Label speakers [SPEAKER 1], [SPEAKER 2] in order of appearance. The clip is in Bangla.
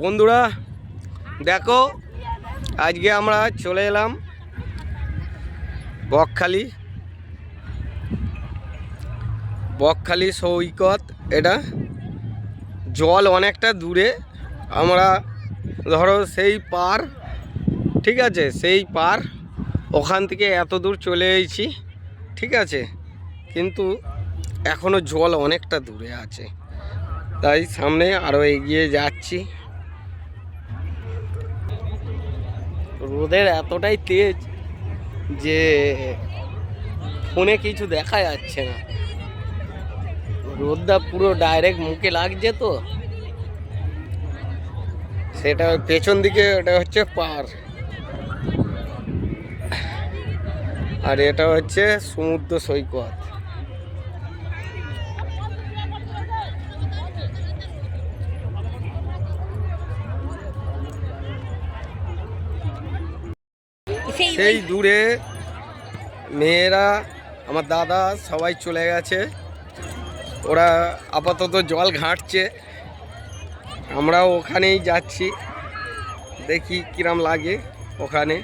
[SPEAKER 1] বন্ধুরা, দেখো, আজকে আমরা চলে এলাম বকখালি। বকখালি সৈকত, এটা জল অনেকটা দূরে, আমরা ধরো সেই পার, ঠিক আছে, সেই পার, ওখান থেকে এত দূর চলে এসেছি, ঠিক আছে, কিন্তু এখনও জল অনেকটা দূরে আছে, তাই সামনে আরও এগিয়ে যাচ্ছি। রোদের এতটাই তেজ যে ফোনে কিছু দেখা যাচ্ছে না। রোদটা পুরো ডাইরেক্ট মুখে লাগছে তো। সেটা পেছন দিকে, ওটা হচ্ছে পার আর এটা হচ্ছে সমুদ্র সৈকত। সেই দূরে মেয়েরা আমার দাদা সবাই চলে গেছে। ওরা আপাতত জল ঘাঁটছে। আমরা ওখানেই যাচ্ছি। দেখি কিরাম লাগে ওখানে।